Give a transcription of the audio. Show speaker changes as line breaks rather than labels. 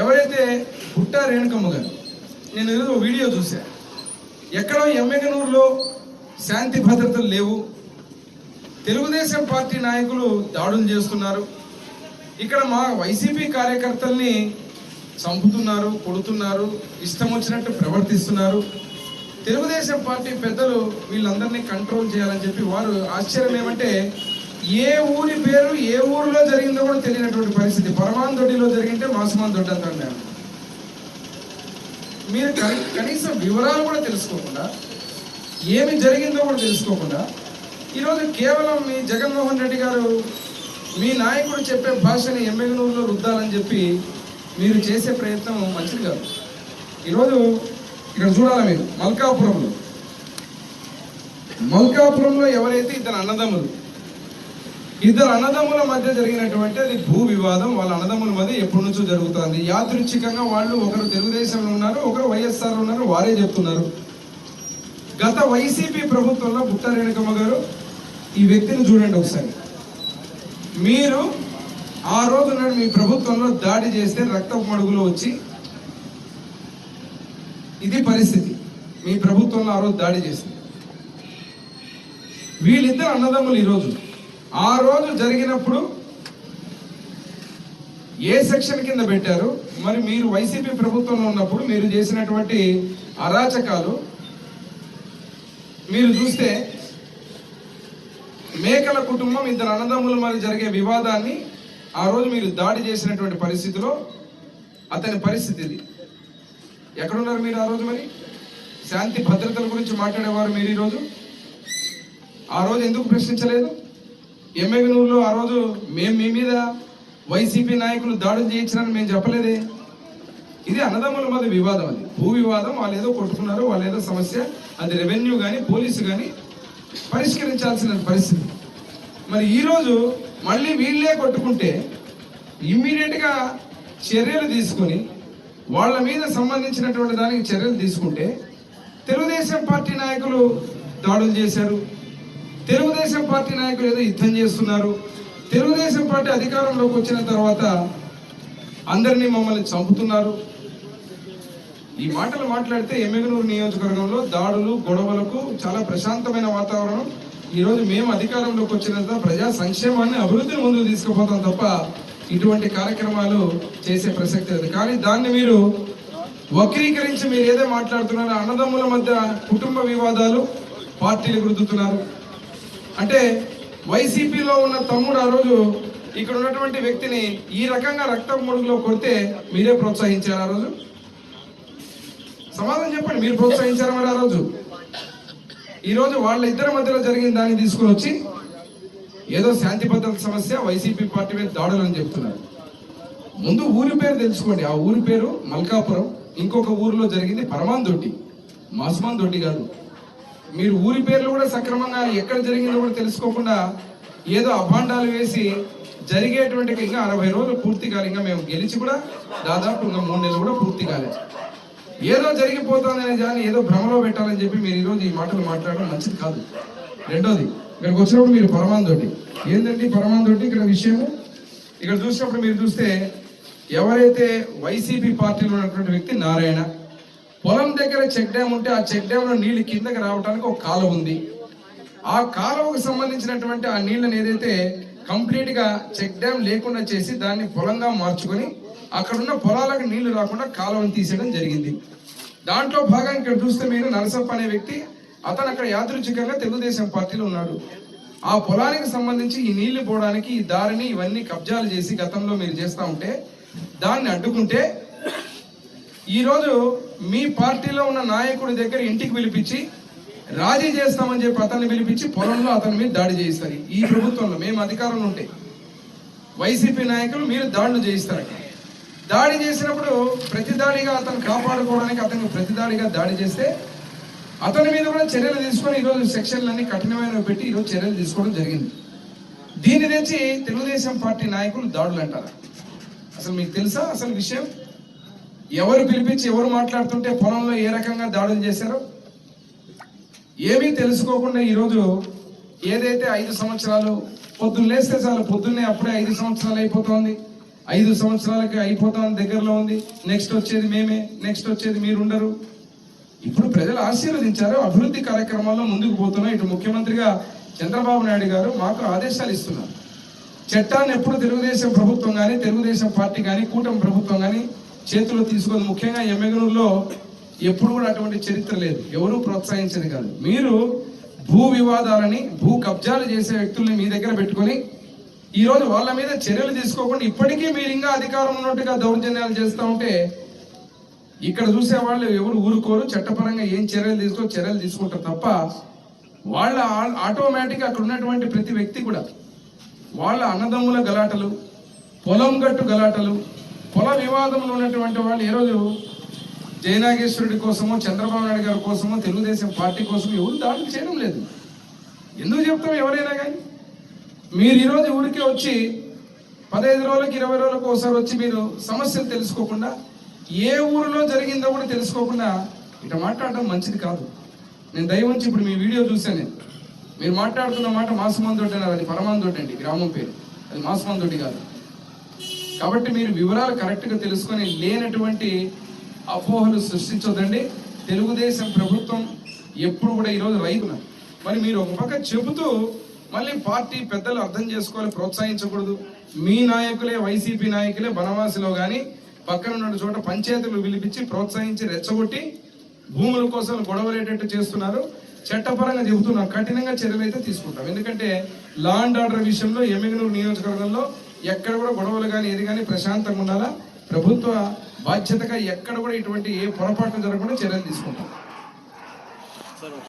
ఎవరైతే గుట్ట రేణుకమ్మ గారు నేను ఈరోజు వీడియో చూసా ఎక్కడో ఎమ్మెగనూరులో శాంతి భద్రతలు లేవు. తెలుగుదేశం పార్టీ నాయకులు దాడులు చేస్తున్నారు. ఇక్కడ మా వైసీపీ కార్యకర్తల్ని చంపుతున్నారు కొడుతున్నారు ఇష్టం వచ్చినట్టు ప్రవర్తిస్తున్నారు. తెలుగుదేశం పార్టీ పెద్దలు వీళ్ళందరినీ కంట్రోల్ చేయాలని చెప్పి వారు ఆశ్చర్యం ఏమంటే ఏ ఊరి పేరు ఏ ఊరిలో జరిగిందో కూడా తెలియనటువంటి పరిస్థితి. పరమాన్ దొడ్డిలో జరిగింటే మాసమాన్ దొడ్డి అంత మీరు కనీసం వివరాలు కూడా తెలుసుకోకుండా ఏమి జరిగిందో కూడా తెలుసుకోకుండా ఈరోజు కేవలం మీ జగన్మోహన్ రెడ్డి గారు మీ నాయకుడు చెప్పే భాషని ఎమ్మెగనూరులో రుద్దాలని చెప్పి మీరు చేసే ప్రయత్నం మంచిది కాదు. ఈరోజు ఇక్కడ చూడాలి మీరు? మల్కాపురంలో. మల్కాపురంలో ఎవరైతే ఇద్దరు అన్నదమ్ములు ఇద్దరు అన్నదమ్ముల మధ్య జరిగినటువంటి అది భూ వివాదం వాళ్ళ అన్నదమ్ముల మధ్య ఎప్పటి నుంచో జరుగుతుంది. యాదృచ్ఛికంగా వాళ్ళు ఒకరు తెలుగుదేశంలో ఉన్నారు ఒకరు వైఎస్ఆర్ ఉన్నారు వారే చెప్తున్నారు. గత వైసీపీ ప్రభుత్వంలో బుట్ట రేణుకమ్మ గారు ఈ వ్యక్తిని చూడండి ఒకసారి. మీరు ఆ రోజు నాడు మీ ప్రభుత్వంలో దాడి చేస్తే రక్తపు మడుగులో వచ్చి ఇది పరిస్థితి. మీ ప్రభుత్వంలో ఆ రోజు దాడి చేసింది. వీళ్ళిద్దరు అన్నదమ్ములు ఈరోజు ఆ రోజు జరిగినప్పుడు ఏ సెక్షన్ కింద పెట్టారు? మరి మీరు వైసీపీ ప్రభుత్వంలో ఉన్నప్పుడు మీరు చేసినటువంటి అరాచకాలు మీరు చూస్తే మేకల కుటుంబం ఇద్దరు అన్నదమ్ముల మధ్య జరిగే వివాదాన్ని ఆ రోజు మీరు దాడి చేసినటువంటి పరిస్థితిలో అతని పరిస్థితి ఇది. ఎక్కడున్నారు మీరు ఆ రోజు మరి? శాంతి భద్రతల గురించి మాట్లాడేవారు మీరు ఈరోజు? ఆ రోజు ఎందుకు ప్రశ్నించలేదు? ఎమ్మెగనూరులో ఆ రోజు మేము మీ మీద వైసీపీ నాయకులు దాడులు చేయించారని మేము చెప్పలేదే. ఇది అన్నదమ్ముల మధ్య వివాదం అది. భూ వివాదం వాళ్ళు ఏదో కొట్టుకున్నారు వాళ్ళు ఏదో సమస్య అది రెవెన్యూ కానీ పోలీసు కానీ పరిష్కరించాల్సిన పరిస్థితి. మరి ఈరోజు మళ్ళీ వీళ్ళే కొట్టుకుంటే ఇమ్మీడియట్గా చర్యలు తీసుకొని వాళ్ళ మీద సంబంధించినటువంటి దానికి చర్యలు తీసుకుంటే తెలుగుదేశం పార్టీ నాయకులు దాడులు చేశారు. తెలుగుదేశం పార్టీ నాయకులు ఏదో యుద్ధం చేస్తున్నారు. తెలుగుదేశం పార్టీ అధికారంలోకి వచ్చిన తర్వాత అందరినీ మమ్మల్ని చంపుతున్నారు. ఈ మాటలు మాట్లాడితే ఎమ్మెగనూరు నియోజకవర్గంలో దాడులు గొడవలకు చాలా ప్రశాంతమైన వాతావరణం. ఈరోజు మేము అధికారంలోకి వచ్చినంత ప్రజా సంక్షేమాన్ని అభివృద్ధిని ముందుకు తీసుకుపోతాం తప్ప ఇటువంటి కార్యక్రమాలు చేసే ప్రసక్తి లేదు. కానీ దాన్ని మీరు వక్రీకరించి మీరు ఏదో మాట్లాడుతున్నారో అన్నదమ్ముల మధ్య కుటుంబ వివాదాలు పార్టీలు గుర్తుతున్నారు అంటే వైసీపీలో ఉన్న తమ్ముడు ఆ రోజు ఇక్కడ ఉన్నటువంటి వ్యక్తిని ఈ రకంగా రక్తం ముడుగులో కొడితే మీరే ప్రోత్సహించారు ఆ రోజు? సమాధానం చెప్పండి మీరు ప్రోత్సహించారు మరి ఆ రోజు? ఈరోజు వాళ్ళ ఇద్దరి మధ్యలో జరిగిన దాన్ని తీసుకుని వచ్చి ఏదో శాంతి భద్రత సమస్య వైసీపీ పార్టీ మీద దాడులు అని చెప్తున్నారు. ముందు ఊరి పేరు తెలుసుకోండి. ఆ ఊరి పేరు మల్కాపురం ఇంకొక ఊరిలో జరిగింది పరమాన్ దొడ్డి మాస్మాన్ దొడ్డి కాదు మీరు ఊరి పేర్లు కూడా సక్రమంగా ఎక్కడ జరిగిందో కూడా తెలుసుకోకుండా ఏదో అభాండాలు వేసి జరిగేటువంటి ఇంకా అరవై రోజులు పూర్తి కాలే. ఇంకా మేము గెలిచి కూడా దాదాపు ఇంకా మూడు నెలలు కూడా పూర్తి కాలేదు ఏదో జరిగిపోతుందనే దాన్ని ఏదో భ్రమలో పెట్టాలని చెప్పి మీరు ఈరోజు ఈ మాటలు మాట్లాడడం మంచిది కాదు. రెండోది ఇక్కడికి వచ్చినప్పుడు మీరు పరమాందోటి తోటి పరమాందోటి తోటి ఇక్కడ విషయము? ఇక్కడ చూసినప్పుడు మీరు చూస్తే ఎవరైతే వైసీపీ పార్టీలో ఉన్నటువంటి వ్యక్తి నారాయణ పొలం దగ్గర చెక్ డ్యామ్ ఉంటే ఆ చెక్ డ్యామ్లో నీళ్ళు కిందకి రావడానికి ఒక కాలువ ఉంది. ఆ కాలువకు సంబంధించినటువంటి ఆ నీళ్ళని ఏదైతే కంప్లీట్గా చెక్ డ్యామ్ లేకుండా చేసి దాన్ని పొలంగా మార్చుకొని అక్కడున్న పొలాలకు నీళ్ళు రాకుండా కాలువను తీసేయడం జరిగింది. దాంట్లో భాగంగా ఇక్కడ చూస్తే మీరు నరసప్ప అనే వ్యక్తి అతను అక్కడ యాదృచ్ఛికంగా తెలుగుదేశం పార్టీలో ఉన్నాడు. ఆ పొలానికి సంబంధించి ఈ నీళ్ళు పోవడానికి ఈ దారిని ఇవన్నీ కబ్జాలు చేసి గతంలో మీరు చేస్తా ఉంటే దాన్ని అడ్డుకుంటే ఈరోజు మీ పార్టీలో ఉన్న నాయకుడి దగ్గర ఇంటికి పిలిపించి రాజీ చేస్తామని చెప్పి అతన్ని పిలిపించి పొలంలో అతని మీద దాడి చేయిస్తారు. ఈ ప్రభుత్వంలో మేము అధికారంలో ఉంటే వైసీపీ నాయకులు మీరు దాడులు చేయిస్తారు. దాడి చేసినప్పుడు ప్రతి దాడిగా అతను కాపాడుకోవడానికి అతనికి ప్రతిదాడిగా దాడి చేస్తే అతని మీద కూడా చర్యలు తీసుకొని ఈరోజు సెక్షన్లన్నీ కఠినమైనవి పెట్టి ఈరోజు చర్యలు తీసుకోవడం జరిగింది. దీన్ని తెచ్చి తెలుగుదేశం పార్టీ నాయకులు దాడులు అంటారు. అసలు మీకు తెలుసా అసలు విషయం? ఎవరు పిలిపించి ఎవరు మాట్లాడుతుంటే పొలంలో ఏ రకంగా దాడులు చేశారో ఏమీ తెలుసుకోకుండా ఈరోజు ఏదైతే ఐదు సంవత్సరాలు పొద్దున్న లేస్తే చాలు పొద్దున్నే అప్పుడే ఐదు సంవత్సరాలు అయిపోతుంది. ఐదు సంవత్సరాలకి అయిపోతాం దగ్గరలో ఉంది. నెక్స్ట్ వచ్చేది మేమే నెక్స్ట్ వచ్చేది మీరు ఉండరు ఇప్పుడు ప్రజలు ఆశీర్వదించారు అభివృద్ధి కార్యక్రమాల్లో ముందుకు పోతున్నాం. ఇటు ముఖ్యమంత్రిగా చంద్రబాబు నాయుడు గారు మాకు ఆదేశాలు ఇస్తున్నారు. చట్టాన్ని ఎప్పుడు తెలుగుదేశం ప్రభుత్వం కానీ తెలుగుదేశం పార్టీ కానీ కూటమి ప్రభుత్వం కానీ చేతిలో తీసుకొని ముఖ్యంగా ఎమ్మెగనూరులో ఎప్పుడు కూడా అటువంటి చరిత్ర లేదు. ఎవరూ ప్రోత్సహించని కాదు. మీరు భూ వివాదాలని భూ కబ్జాలు చేసే వ్యక్తుల్ని మీ దగ్గర పెట్టుకొని ఈరోజు వాళ్ళ మీద చర్యలు తీసుకోకుండా ఇప్పటికీ మీరు ఇంకా అధికారం ఉన్నట్టుగా దౌర్జన్యాలు చేస్తూ ఉంటే ఇక్కడ చూసే వాళ్ళు ఎవరు ఊరుకోరు చట్టపరంగా ఏం చర్యలు తీసుకో చర్యలు తీసుకుంటారు తప్ప వాళ్ళ ఆటోమేటిక్ అక్కడ ఉన్నటువంటి ప్రతి వ్యక్తి కూడా వాళ్ళ అన్నదమ్ముల గలాటలు పొలం గట్టు గలాటలు పొల వివాదంలో ఉన్నటువంటి వాళ్ళు ఈరోజు జయనాగేశ్వరుడి కోసమో చంద్రబాబు నాయుడు గారి కోసమో తెలుగుదేశం పార్టీ కోసం ఎవరు దాడులు చేయడం లేదు. ఎందుకు చెప్తాం ఎవరైనా కానీ మీరు ఈరోజు ఊరికే వచ్చి పదహైదు రోజులకి ఇరవై రోజులకు ఒకసారి వచ్చి మీరు సమస్యలు తెలుసుకోకుండా ఏ ఊరిలో జరిగిందో కూడా తెలుసుకోకుండా ఇట మాట్లాడడం మంచిది కాదు. నేను దయవంచి ఇప్పుడు మీ వీడియో చూశాను నేను. మీరు మాట్లాడుతున్న మాట మాసమంతోటి అది పరమాందొడ్డి అండి గ్రామం పేరు. అది మాసమంతోటి కాదు. కాబట్టి మీరు వివరాలు కరెక్ట్గా తెలుసుకొని లేనటువంటి అపోహలు సృష్టించొద్దండి. తెలుగుదేశం ప్రభుత్వం ఎప్పుడు కూడా ఈరోజు రైతున మరి మీరు ఒక పక్క చెబుతూ మళ్ళీ పార్టీ పెద్దలు అర్థం చేసుకోవాలి ప్రోత్సహించకూడదు. మీ నాయకులే వైసీపీ నాయకులే బనవాసిలో కానీ పక్కన ఉన్న చోట పంచాయతీలు పిలిపించి ప్రోత్సహించి రెచ్చగొట్టి భూముల కోసం గొడవలేటట్టు చేస్తున్నారు. చట్టపరంగా చెబుతున్నాం కఠినంగా చర్యలు అయితే తీసుకుంటాం. ఎందుకంటే లా అండ్ ఆర్డర్ విషయంలో ఎమ్మెగనూరు నియోజకవర్గంలో ఎక్కడ కూడా గొడవలు కానీ ఏది కానీ ప్రశాంతంగా ఉండాలా? ప్రభుత్వ బాధ్యతగా ఎక్కడ కూడా ఇటువంటి ఏ పొరపాట్లు జరగకుండా చర్యలు తీసుకుంటాం.